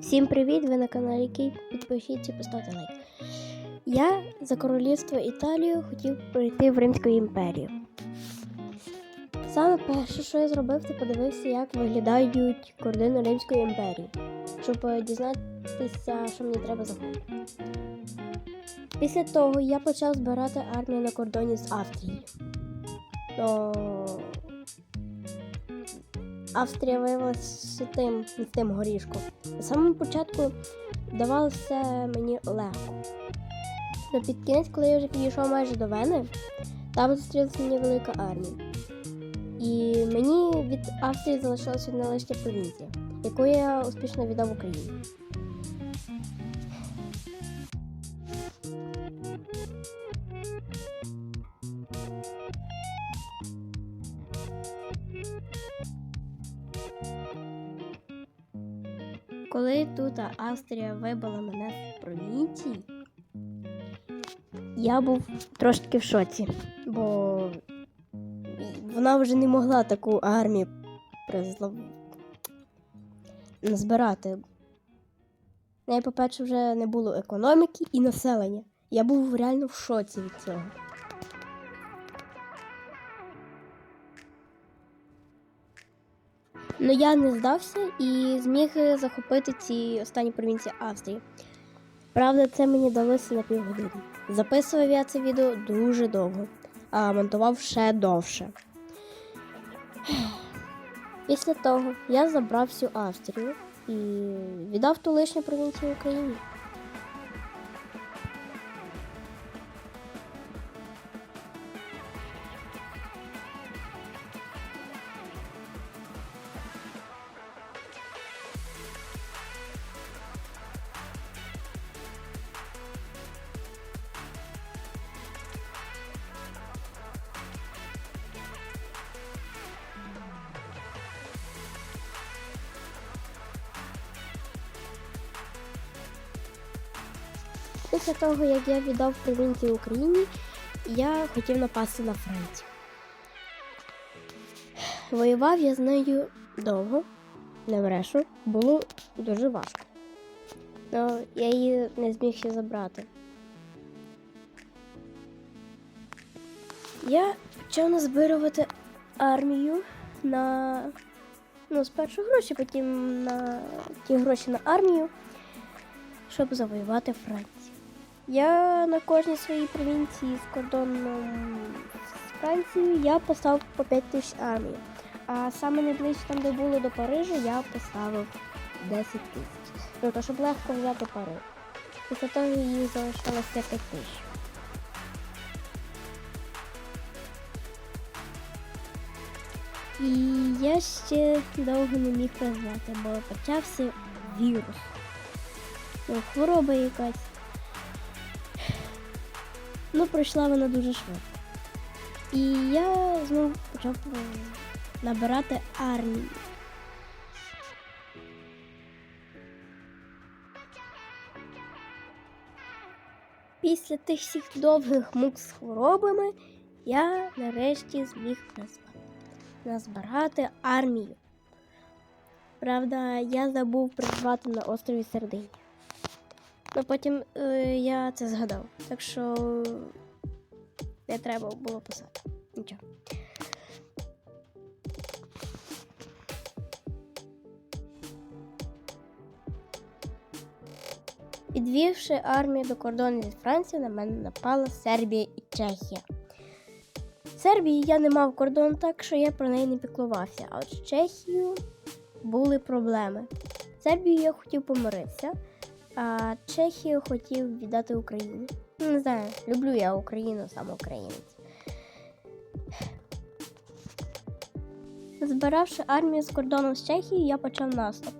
Всім привіт! Ви на каналі Київ. Підпишіться, поставте лайк. Я за королівство Італію хотів прийти в Римську імперію. Саме перше, що я зробив, це подивився, як виглядають кордони Римської імперії, щоб дізнатися, що мені треба зробити. Після того я почав збирати армію на кордоні з Австрією. Но... Австрія виявилася тим, тим горішком. На самому початку давалося мені легко. Но під кінець, коли я вже підійшов майже до Вени, там зустрілася мені велика армія. І мені від Австрії залишилася одна лише провінція, яку я успішно віддав Україні. Тут Австрія вибила мене з провінції, я був трошки в шоці, бо вона вже не могла таку армію призла... назбирати. В по-перше, вже не було економіки і населення. Я був реально в шоці від цього. Ну я не здався і зміг захопити ці останні провінції Австрії. Правда, це мені далося на півгодини. Записував я це відео дуже довго, а монтував ще довше. Після того я забрав всю Австрію і віддав ту лишню провінцію Україні. Після того, як я віддав провінцію Україні, я хотів напасти на Францію. Воював я з нею довго, не брешу, було дуже важко. Але я її не зміг ще забрати. Я почав назбирувати армію на ну, спершу гроші, потім на ті гроші на армію, щоб завоювати Францію. Я на кожній своїй провінції з кордоном з Францією я поставив по 5 тисяч армії. А саме найближче там, де було до Парижа, я поставив 10 тисяч. Ну, то щоб легко взяти Париж. Після того їх залишилося 5 тисяч. І я ще довго не міг назвати, бо почався вірус. Ну, хвороба якась. Ну, пройшла вона дуже швидко. І я знову почав е, набирати армію. Після тих всіх довгих мук з хворобами я нарешті зміг назбирати армію. Правда, я забув призвати на острові Сердині. Ну потім е, я це згадав. Так що не треба було писати. Нічого. Підвівши армію до кордону зі Францією, на мене напала Сербія і Чехія. В Сербії я не мав кордону, так що я про неї не піклувався. А от з Чехією були проблеми. З Сербією я хотів помиритися, а Чехію хотів віддати Україні. Не знаю, люблю я Україну, сам українець. Збиравши армію з кордоном з Чехії, я почав наступ,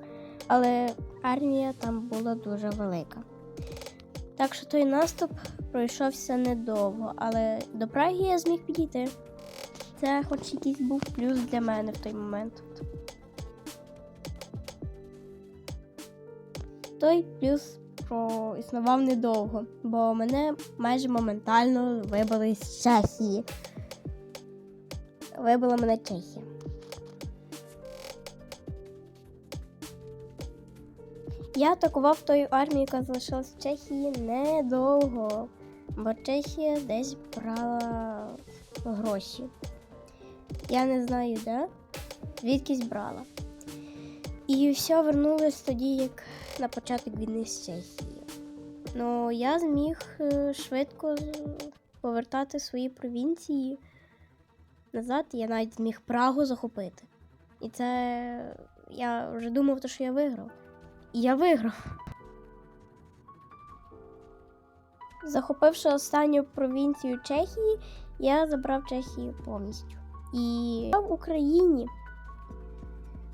але армія там була дуже велика. Так що той наступ пройшовся недовго, але до Праги я зміг підійти. Це хоч якийсь був плюс для мене в той момент. Той плюс проіснував недовго, бо мене майже моментально вибили з Чехії. Вибила мене Чехія. Я атакував тою армію, яка залишилась в Чехії недовго, бо Чехія десь брала гроші. Я не знаю де, звідкись брала. І все вернулось тоді, як на початок війни з Чехією. Ну, я зміг е, швидко повертати свої провінції назад. Я навіть зміг Прагу захопити. І це я вже думав, що я виграв. І я виграв. Захопивши останню провінцію Чехії, я забрав Чехію повністю. І в Україні.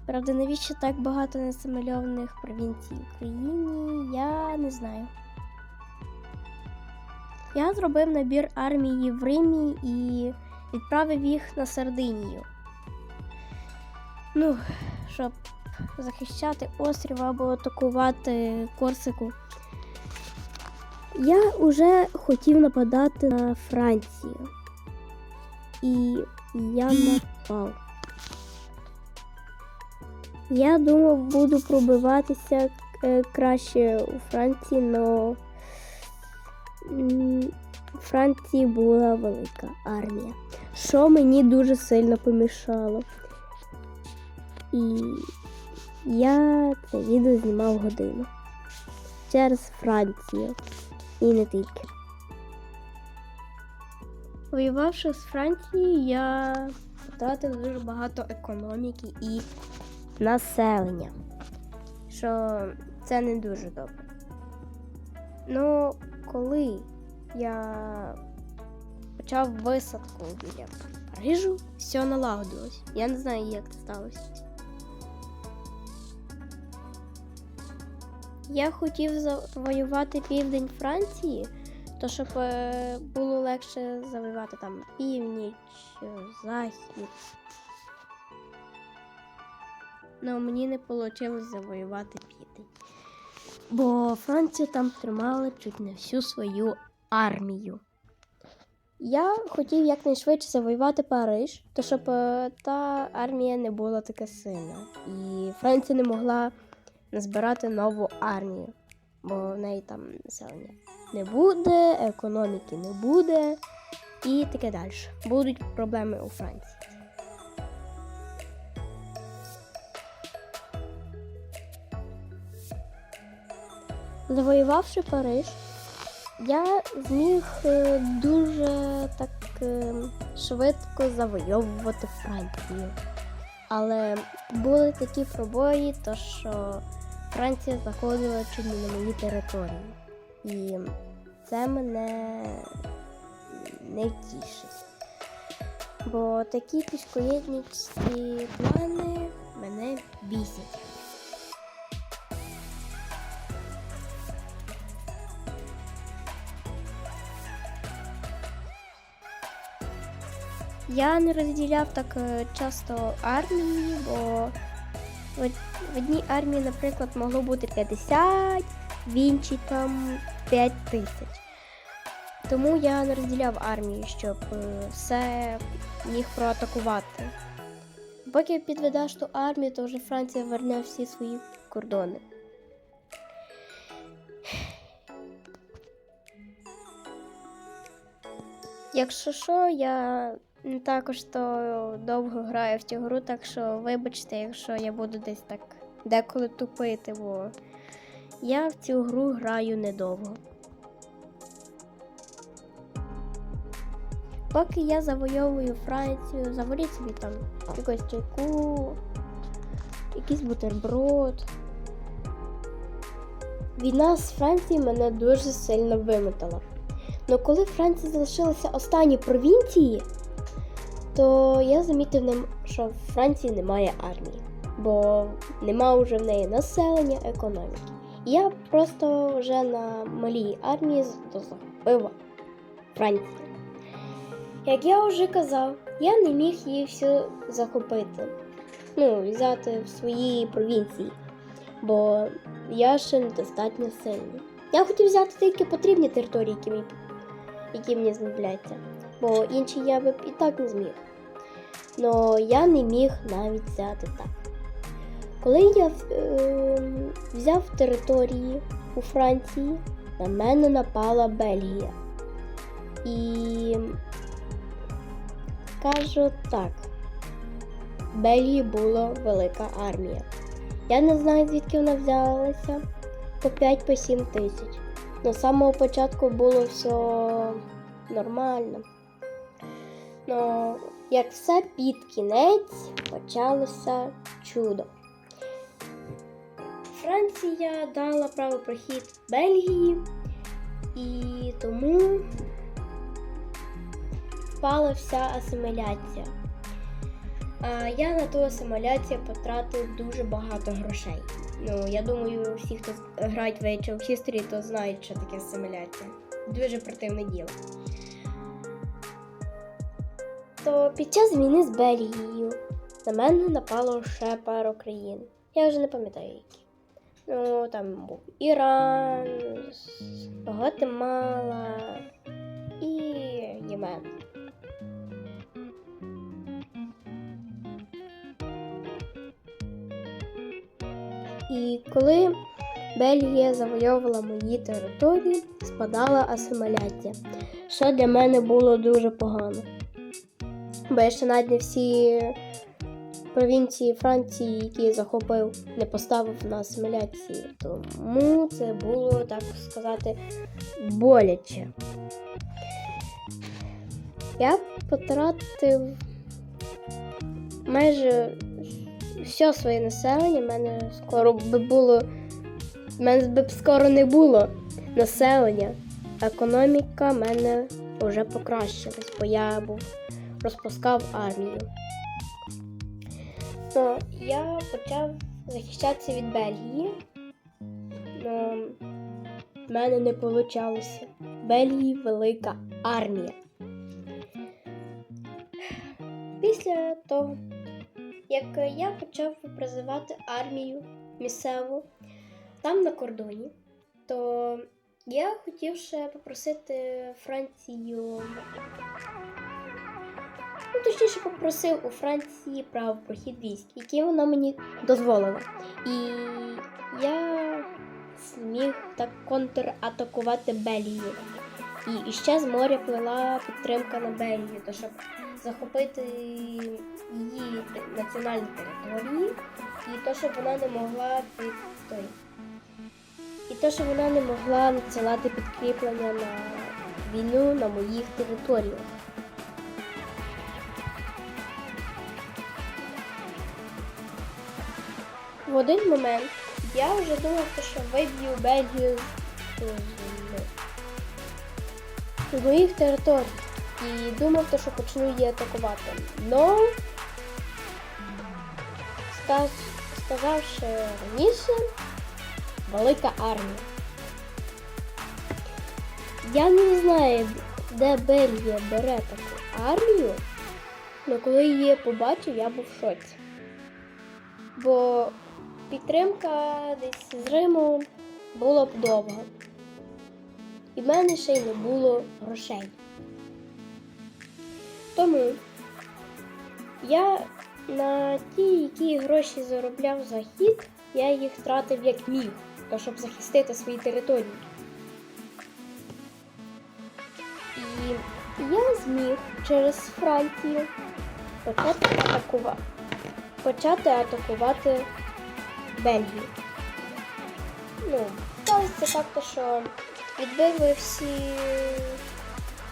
Правда, навіщо так багато несамальованих провінцій в Україні, я не знаю. Я зробив набір армії в Римі і відправив їх на Сардинію. Ну, щоб захищати острів або атакувати Корсику. Я вже хотів нападати на Францію. І я напав. Я думав, буду пробиватися е, краще у Франції, але у Франції була велика армія, що мені дуже сильно помішало. І я це відео знімав годину через Францію і не тільки. Воювавши з Францією, я втратив дуже багато економіки і населення, що це не дуже добре. Ну, коли я почав висадку біля Парижу, все налагодилось. Я не знаю, як це сталося. Я хотів завоювати південь Франції, то щоб е, було легше завоювати там північ, захід. Ну, мені не вийшло завоювати південь. Бо Францію там тримали чуть не всю свою армію. Я хотів якнайшвидше завоювати Париж, то щоб е, та армія не була така сильна. І Франція не могла назбирати нову армію, бо в неї там населення не буде, економіки не буде і таке далі. Будуть проблеми у Франції. Завоювавши Париж, я зміг е, дуже так е, швидко завойовувати Францію. Але були такі пробої, то що Франція заходила чуть не на мої території. І це мене не тішить. Бо такі пішкоєдницькі плани мене бісять. Я не розділяв так е, часто армії, бо в одній армії, наприклад, могло бути 50, в іншій там 5 тисяч. Тому я не розділяв армії, щоб е, все їх проатакувати. Поки підведеш ту армію, то вже Франція верне всі свої кордони. Якщо що, я також то довго граю в цю гру, так що вибачте, якщо я буду десь так деколи тупити, бо я в цю гру граю недовго. Поки я завойовую Францію, заваріть собі там якусь чайку, якийсь бутерброд. Війна з Францією мене дуже сильно вимотала. Но коли Франція залишилася останні провінції, то я замітив, що в Франції немає армії, бо нема вже в неї населення, економіки. Я просто вже на малій армії з- захопив Францію. Як я вже казав, я не міг її всю захопити, ну, взяти в свої провінції, бо я ще недостатньо сильний. Я хотів взяти тільки потрібні території, які мені, які мені знадобляться, бо інші я би і так не зміг. Но я не міг навіть взяти так. Коли я е, взяв території у Франції, на мене напала Бельгія. І скажу так, в Бельгії була велика армія. Я не знаю, звідки вона взялася по 5-7 тисяч. Но з самого початку було все нормально. Ну, як все під кінець почалося чудо. Франція дала право прохід Бельгії, і тому впала вся асиміляція. А я на ту асиміляцію потратив дуже багато грошей. Ну, я думаю, всі, хто грають в Age of History, то знають, що таке асиміляція. Дуже противне діло. То під час війни з Бельгією на мене напало ще пару країн. Я вже не пам'ятаю які. Ну, там був Іран, Гватемала і Ємен. І коли Бельгія завойовувала мої території, спадала асиміляція, що для мене було дуже погано. Бо я ще навіть не всі провінції Франції, які я захопив, не поставив на асиміляції. Тому це було, так сказати, боляче. Я потратив майже все своє населення. Мене скоро би було. У мене би скоро не було населення. Економіка в мене вже покращилась, бо я був розпускав армію. Ну, я почав захищатися від Бельгії. Ну, в мене не вийшло. Бельгії велика армія. Після того, як я почав призивати армію місцеву там на кордоні, то я хотів ще попросити Францію. Ну, точніше, попросив у Франції право прохід військ, які вона мені дозволила. І я зміг так контратакувати Бельгію. І ще з моря плила підтримка на Бельгію, то щоб захопити її національні території, і то, щоб вона не могла під той. І то, що вона не могла надсилати підкріплення на війну на моїх територіях. В один момент я вже думав, що виб'ю Бельгію з, моїх територій. І думав, що почну її атакувати. Но сказ, сказавши раніше, велика армія. Я не знаю, де Бельгія бере таку армію, але коли її побачив, я був в шоці. Бо підтримка десь з Риму була б довго. І в мене ще й не було грошей. Тому я на ті, які гроші заробляв захід, я їх тратив як міг, щоб захистити свої території. І я зміг через Францію почати атакувати, почати атакувати Бельгію. Ну, так, то, що відбили всі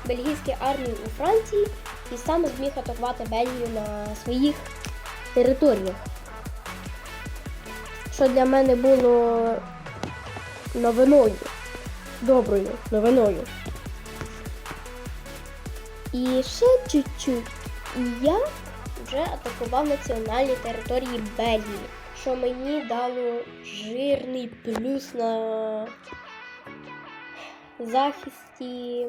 бельгійські армії у Франції і сам зміг атакувати Бельгію на своїх територіях. Що для мене було новиною, доброю новиною. І ще чуть-чуть. Я вже атакував національні території Бельгії, що мені дало жирний плюс на захисті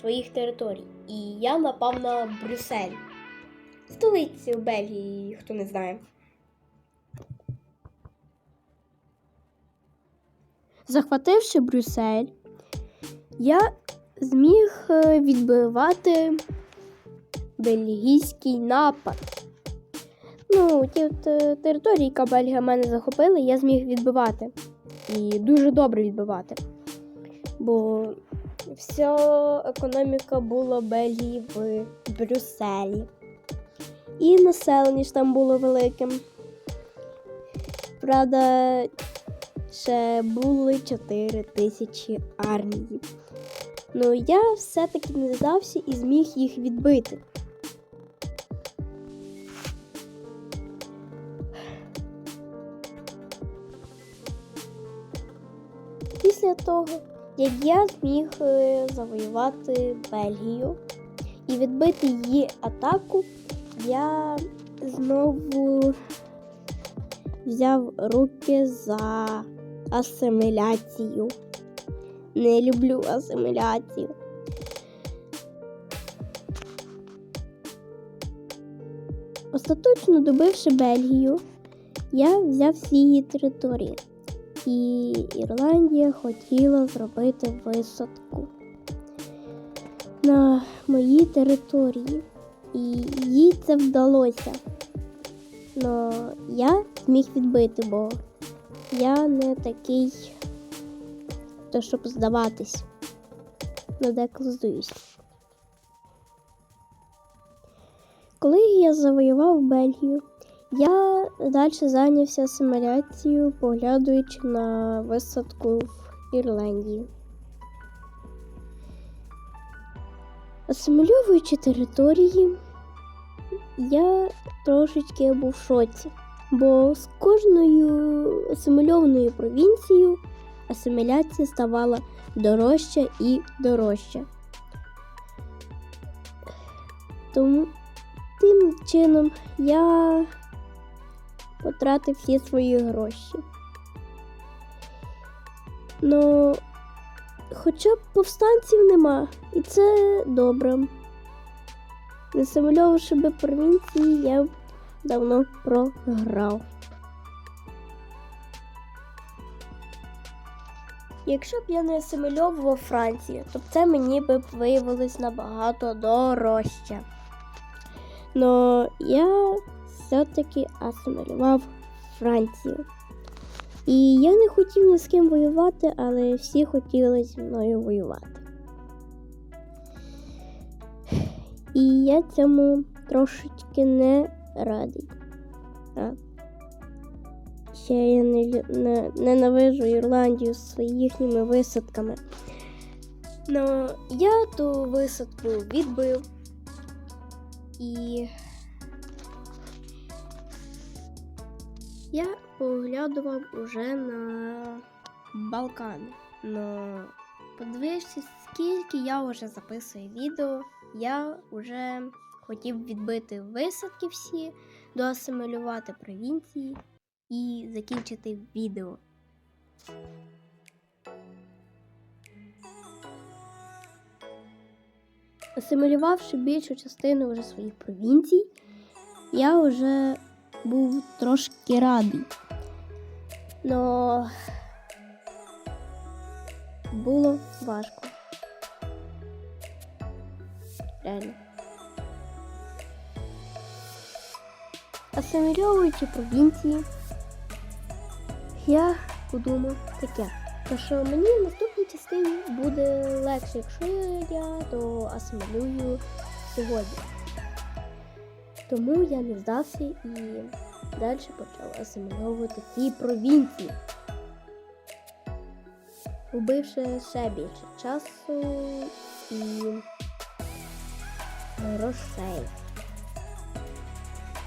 своїх територій. І я напав на Брюссель. Столицю Бельгії, хто не знає. Захвативши Брюссель, я зміг е, відбивати бельгійський напад. Ну, ті території, яка Бельгія мене захопила, я зміг відбивати. І дуже добре відбивати. Бо вся економіка була Бельгії в Брюсселі. І населення ж там було великим. Правда, ще були 4 тисячі армії. Ну я все-таки не здався і зміг їх відбити. Того, як я зміг е, завоювати Бельгію і відбити її атаку, я знову взяв руки за асиміляцію. Не люблю асиміляцію. Остаточно добивши Бельгію, я взяв всі її території. І Ірландія хотіла зробити висадку на моїй території. І їй це вдалося. Но я зміг відбити, бо я не такий, то щоб здаватись. Ну, деколи здаюсь. Коли я завоював Бельгію, я далі зайнявся асиміляцією, поглядуючи на висадку в Ірландії. Асимільовуючи території, я трошечки був в шоці, бо з кожною асимільованою провінцією асиміляція ставала дорожча і дорожча. Тому тим чином я потратив всі свої гроші. Ну, хоча б повстанців нема, і це добре. Не симульовувавши би провінції, я б давно програв. Якщо б я не асимільовував Францію, то б це мені би виявилось набагато дорожче. Но я все-таки асимілював Францію. І я не хотів ні з ким воювати, але всі хотіли зі мною воювати. І я цьому трошечки не радий. А. Ще я не, не, ненавижу Ірландію з їхніми висадками. Ну, я ту висадку відбив. І я поглядував уже на Балкани. Но подивившись, скільки я вже записую відео, я вже хотів відбити висадки всі, доасимілювати провінції і закінчити відео. Асимілювавши більшу частину вже своїх провінцій, я вже був трошки радий. Но було важко. Реально. Асимільовуючи провінції, я подумав таке, то що мені в наступній частині буде легше, якщо я то асимілюю сьогодні. Тому я не здався і далі почав асимільовувати ті провінції. Убивши ще більше часу і грошей.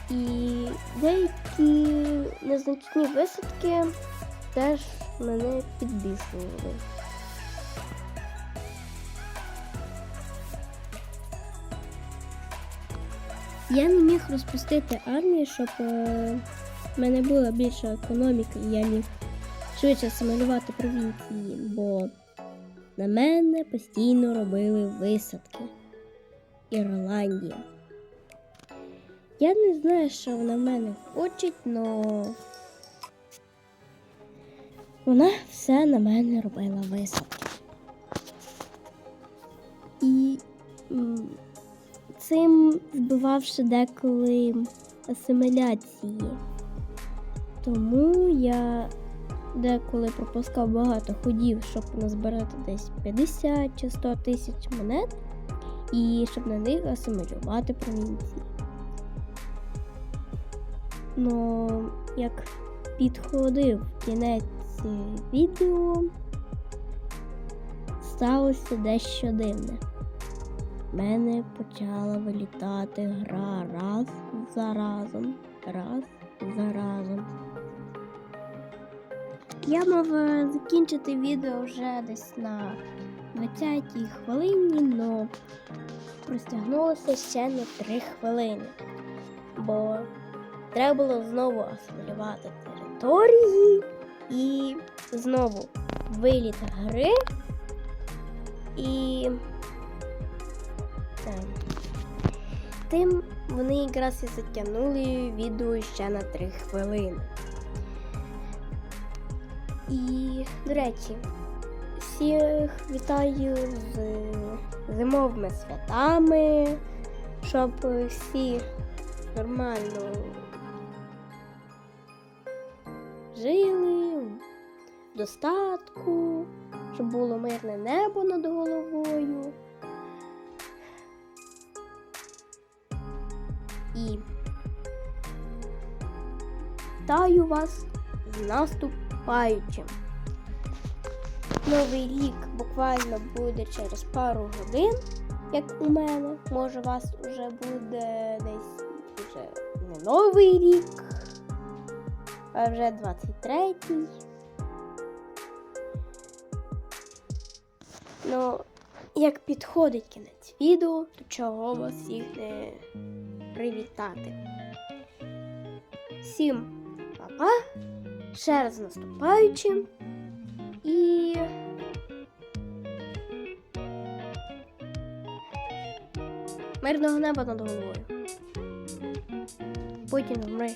І деякі незначні висадки теж мене підбісували. Я не міг розпустити армію, щоб е, в мене була більша економіка, і я міг швидше асимілювати провінції, бо на мене постійно робили висадки. Ірландія. Я не знаю, що вона в мене хоче, але вона все на мене робила висадки. І цим вбивавши деколи асиміляції. Тому я деколи пропускав багато ходів, щоб назбирати десь 50 чи 100 тисяч монет, і щоб на них асимілювати провінції. Ну, як підходив кінець відео, сталося дещо дивне. Мене почала вилітати гра раз за разом, раз за разом. Я мав е, закінчити відео вже десь на 20-й хвилині, але простягнулося ще на 3 хвилини. Бо треба було знову асимілювати території і знову виліт гри і Тим вони якраз і затягнули відео ще на 3 хвилини. І, до речі, всіх вітаю з зимовими святами, щоб всі нормально жили в достатку, щоб було мирне небо над головою. І вітаю вас з наступаючим. Новий рік буквально буде через пару годин, як у мене. Може, у вас вже буде десь вже не новий рік, а вже 23-й. Ну, як підходить кінець відео, то чого вас всіх не привітати. Всім па-па, ще раз наступаючим і мирного неба над головою. Потім вмри.